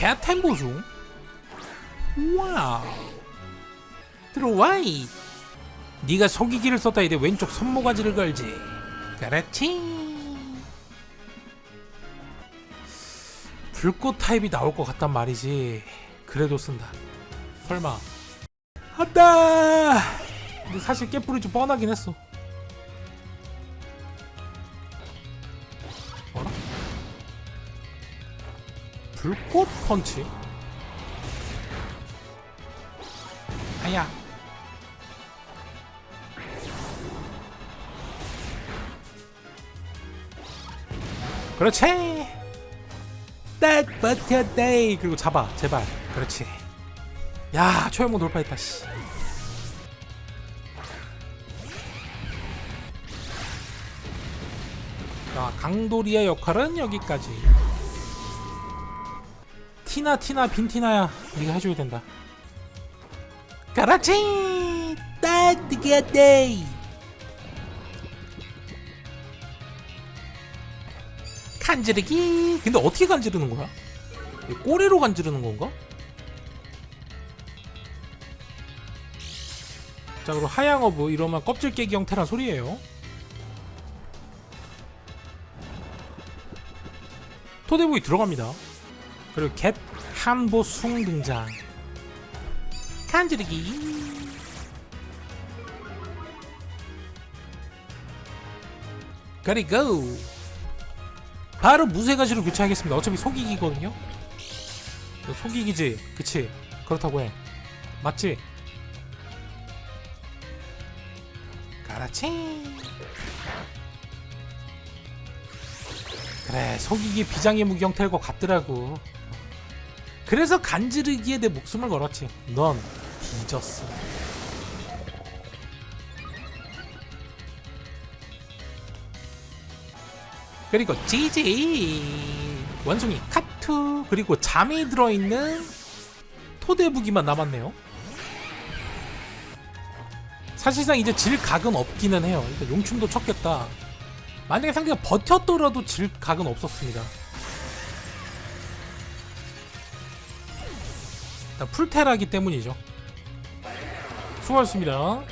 개템보숭 와우 들어와이. 네가 속이기를 썼다 이제 왼쪽 손모가지를 걸지. 그렇지. 불꽃 타입이 나올 것 같단 말이지. 그래도 쓴다. 설마. 한다! 근데 사실 깨뿌리 좀 뻔하긴 했어 불꽃 펀치? 아야. 그렇지. 딱 버텼다이 그리고 잡아 제발. 그렇지. 야 초연모 돌파했다 씨. 자, 강도리의 역할은 여기까지. 티나 티나 빈티나야, 네가 해줘야 된다. 그렇지, 따뜻하대. 간지르기. 근데 어떻게 간지르는 거야? 이 꼬리로 간지르는 건가? 자, 그리고 하양어부 이러면 껍질 깨기 형태란 소리예요. 토대부이 들어갑니다. 그리고 겟 한보숭 등장. 간지르기. 그리고 바로 무쇠가시로 교체하겠습니다. 어차피 속이기거든요. 너 속이기지, 그치? 그렇다고 해. 맞지? 그렇지. 그래 속이기 비장의 무기 형태일 것 같더라고 그래서 간지르기에 내 목숨을 걸었지. 넌 뒤졌어. 그리고 지지! 원숭이 카투! 그리고 잠이 들어있는 토대부기만 남았네요. 사실상 이제 질 각은 없기는 해요. 일단 용춤도 쳤겠다. 만약에 상대가 버텼더라도 질 각은 없었습니다. 풀테라기 때문이죠. 수고하셨습니다.